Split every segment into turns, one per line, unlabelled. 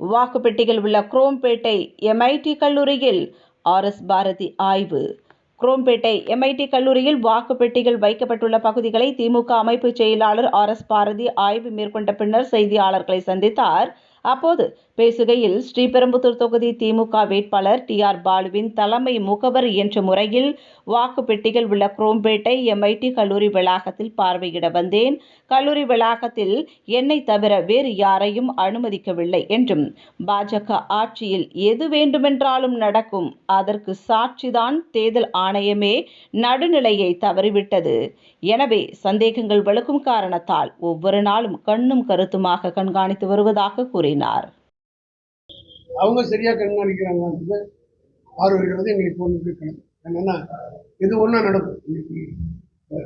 வாக்குப்பெட்டியில் உள்ள குரோம்பேட்டை எம்ஐடி கல்லூரியில் ஆர்எஸ் பாரதி ஆய்வு. குரோம்பேட்டை எம்ஐடி கல்லூரியில் வாக்குப்பெட்டிகள் வைக்கப்பட்டுள்ள பகுதிகளை திமுக அமைப்பு செயலாளர் ஆர் எஸ் பாரதி ஆய்வு மேற்கொண்ட பின்னர் செய்தியாளர்களை சந்தித்தார். அப்போது பேசுகையில் ஸ்ரீபெரும்புத்தூர் தொகுதி திமுக வேட்பாளர் டி ஆர் பாலுவின் தலைமை முகவர் என்ற முறையில் வாக்குப்பெட்டிகள் உள்ள குரோம்பேட்டை எம்ஐடி கல்லூரி வளாகத்தில் பார்வையிட வந்தேன். கல்லூரி வளாகத்தில் என்னை தவிர வேறு யாரையும் அனுமதிக்கவில்லை என்றும் பாஜக ஆட்சியில் எது வேண்டுமென்றாலும் நடக்கும் அதற்கு சாட்சிதான் தேர்தல் ஆணையமே நடுநிலையை தவறிவிட்டது. எனவே சந்தேகங்கள் வலுக்கும் காரணத்தால் ஒவ்வொரு நாளும் கண்ணும் கருத்துமாக கண்காணித்து வருவதாக கூறினார்.
அவங்க சரியா கண்காணிக்கிறாங்கன்றது பார்வையிடுறது எங்களுக்கு தோன்றிருக்கணும் என்னன்னா இது ஒன்றா நடக்கும்? இன்னைக்கு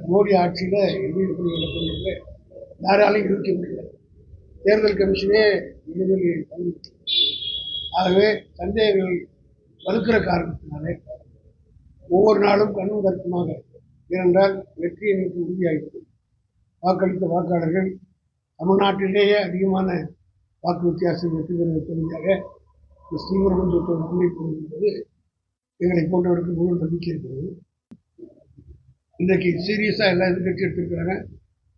மோடி ஆட்சியில் எது எப்படி நடக்கும்ன்றது யாராலையும் யூகிக்க முடியல. தேர்தல் கமிஷனே இனிமேல் ஆகவே சந்தேகங்கள் வலுக்கிற காரணத்தினாலே ஒவ்வொரு நாளும் கண்ணும் கருத்துமாக ஏனென்றால் வெற்றி எனக்கு உறுதியாகிறது வாக்களித்த வாக்காளர்கள் தமிழ்நாட்டிலேயே அதிகமான வாக்கு வித்தியாசம் வெற்றி பெறுவது இந்த இந்த தொற்று முன்னே போகும்போது எங்களை போன்றவருக்கு முழு நம்பிக்கை இருக்கிறது. இன்றைக்கு சீரியஸாக எல்லா எதிர்கட்சி எடுத்திருக்கிறாங்க.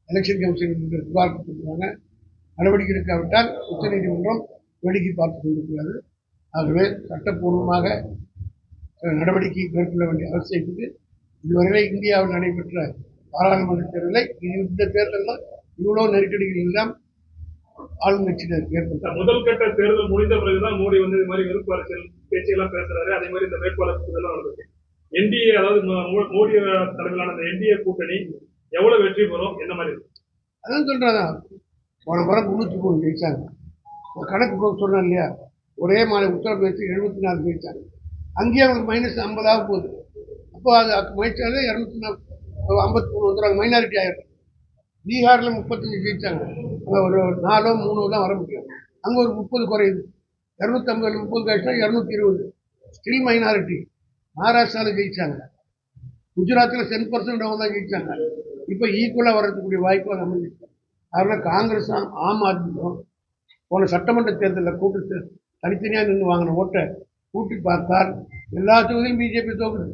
எலெக்ஷன் கமிஷன் புகார் கொடுத்துருக்காங்க நடவடிக்கை எடுக்காவிட்டால் உச்சநீதிமன்றம் வேடிக்கை பார்த்து கொண்டிருக்கிறது. ஆகவே சட்டப்பூர்வமாக நடவடிக்கை மேற்கொள்ள வேண்டிய அவசியம் இருக்குது. இதுவரை இந்தியாவில் நடைபெற்ற பாராளுமன்ற தேர்தலை இந்த தேர்தலில் இவ்வளோ நெருக்கடிகள் எல்லாம் ஆளுங்கட்சியினர் ஏற்பட்டார்
முதல் கட்ட தேர்தல் முடிந்த பிறகுதான் மோடி வந்து இது மாதிரி வெறுப்பு அரசியல் பேச்செல்லாம் பேசுறாரு. அதே மாதிரி இந்த வேட்பாளர் இதெல்லாம் நடந்தது என்டிஏ அதாவது மோடி தலைமையிலான இந்த என்டிஏ கூட்டணி எவ்வளவு வெற்றி பெறும்? என்ன மாதிரி
அதான் சொல்றதா போன முறை முந்நூற்றி மூணு ஜெயிச்சாங்க. ஒரு கணக்கு போக சொன்னேன் இல்லையா? ஒரே மாலை உத்தரப்பிரதேசம் எழுபத்தி நாலு ஜெயிச்சாங்க. அங்கேயே அவங்களுக்கு மைனஸ் ஐம்பதாக போகுது. அப்போ அது மைச்சாலே இரநூத்தி நாலு ஐம்பத்தி மூணு வந்துடுறாங்க மைனாரிட்டி ஆயிடும் பீகாரில் முப்பத்தஞ்சு ஜெயிச்சாங்க. ஒரு நாலோ மூணோ தான் வர முடியும். அங்கே ஒரு முப்பது குறையுது. இரநூத்தம்பது முப்பது கழிச்சா இரநூத்தி இருபது ஸ்டில் மைனாரிட்டி மகாராஷ்டிராவில் ஜெயிச்சாங்க. குஜராத்தில் டென் பர்சன்ட் அவங்க தான் ஜெயிச்சாங்க. இப்போ ஈக்குவலாக வரதுக்கூடிய வாய்ப்பு அது அமைஞ்சிச்சு. அதனால் காங்கிரஸ் ஆம் ஆத்மியும் போன சட்டமன்ற தேர்தலில் கூட்டு தனித்தனியாக நின்று வாங்கின ஓட்டை கூட்டி பார்த்தால் எல்லா தொகுதியிலும் பிஜேபி தோக்குது.